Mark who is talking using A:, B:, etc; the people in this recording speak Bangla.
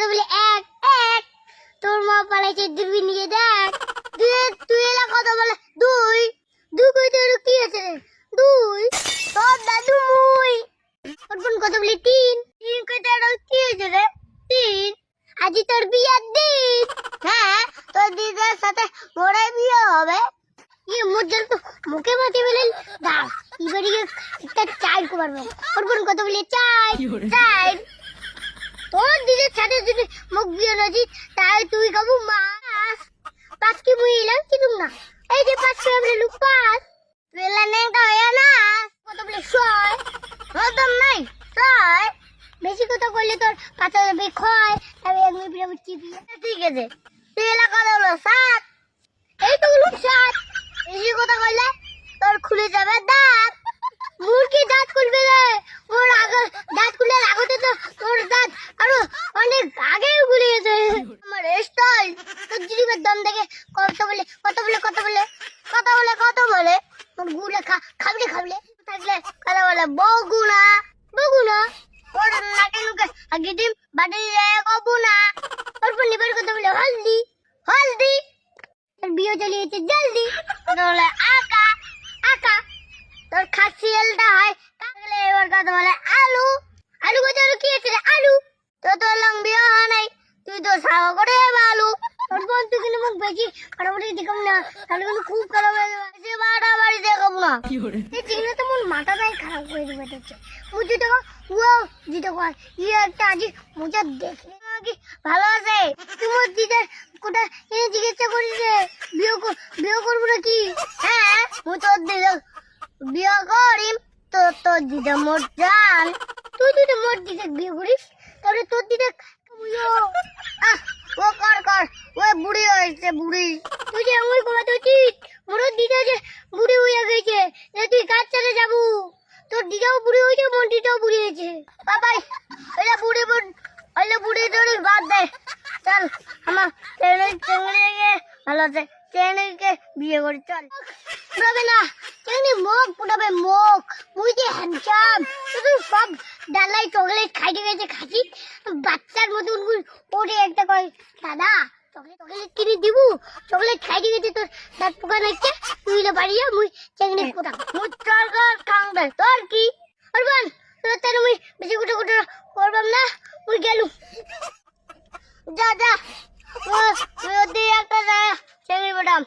A: কথা বলে এক এক। তোর মা পালাইছে দূরবীন নিয়ে দেখ। তুই তুই এলা কথা বলে দুই। দুই কইতে আর কি আছে দুই। তোর দাদু মুই। ওর বোন কথা বলে তিন? তিন কইতে আর কি আছে রে? তিন। আজি তোর বিয়ার দিন। হ্যাঁ তোর দিদার সাথে মোড়ে বিয়ে হবে। ইয়ে মোর তো মুখে মাটি বলে দাও এবারে গিয়ে একটা চাই করবে ওর বোন কথা বলে চাই চাই তোর দিদির সাথে যদি মুখ দিয়ে নজি তাই তুই খাব মাস পাঁচ কি মুই এলাম কি না? এই যে পাঁচ কি আমরা লুক পাস বেলা নেংটা হয়ে না। কত বলে ছয় হতম নাই ছয় বেশি কথা করলে তোর পাতা যাবে ক্ষয় আমি এক মিনিট পরে চিপি ঠিক আছে তুই এলা কথা হলো সাত এই তো লুক সাত বেশি কথা কইলে তোর খুলে যাবে দাঁত মুরগি দাঁত খুলবে রে ওর আগে দাঁত খুলে আগতে তো তোর দাঁত আরও অনেক আগেই খুলে গেছে। আমার স্টাইল। তোর জিরিবের দম দেখে কত বলে কত বলে কত বলে কত বলে কত বলে? তোর খা খাবলে খাবলে থাকলে কথা বলে, বগুনা বগুনা। ওর নাকে নুকে আগে ডিম বাড়ি কবুনা। ওর পর নিবার কথা বলে, হলদি হলদি। তোর বিয়ে চলিয়েছে, জলদি। কথা বলে, আকা আকা। তোর খাসিয়ালটা হয়, কাকলে এবার কথা বলে, আলু। আলু কথা কি আছে আলু? তো তোর লম্বি হয় নাই তুই তো সাওয়া করে আলু তোর তুই কিন্তু মুখ বেশি কাটাবাড়ি দেখাম না তাহলে কিন্তু খুব খারাপ হয়ে যাবে। সে বাড়া বাড়ি দেখাবো না। এই চিংড়ি তো মন মাথাটাই খারাপ করে দেবে দেখছে? মুঝে দেখো ও জিতে কয় ইয়ে একটা আজি মুঝে দেখে কি ভালো আছে? তুই মোর দিদার কোটা এনে জিজ্ঞাসা করিস বিয়ে কর- বিয়ে করব নাকি? হ্যাঁ মু তোর দিদা বিয়ে করিম তো তোর দিদা মোর জান। তুই তুই তো মোর দিদা বিয়ে করিস তাহলে তোর আহ, ও কর কর? ও বুড়ি হয়েছে, বুড়ি। তুই যে আঙুল কমাতে উচিত মোর দিদা যে বুড়ি হয়ে গেছে। তুই কাজ চালে যাব। তোর দিদাও বুড়ি হয়েছে মোর দিদাও বুড়ি হয়েছে। বাবাই এটা বুড়ি বুড়ি বুড়ি টুড়ি বাদ দে। চল, আমার ট্রেনে চেঙ্গড়ি ভালো আছে। ট্রেনেকে বিয়ে করি, চল। না। ট্রেনে মুখ পুরাবে মুখ? মুই হ্যান্ডসাম শুধু সব ডালাই চকলেট খাইতে গেছে খাসি। বাচ্চার মতন ওরে একটা কয় দাদা চকলেট চকলেট কিনে দিব? চকলেট খাইতে গেছে তোর দাঁত পোকা নাইছে তুই না বাড়িয়া মুই চেঙ্গড়ি কোথা মুই কর খাংবে তোর কি? অরবান তোর তার মুই বেশি গুটো গুটো করবাম না মুই গেলু যা যা। ও তুই ওদি একটা যা চেঙ্গড়ি বটাম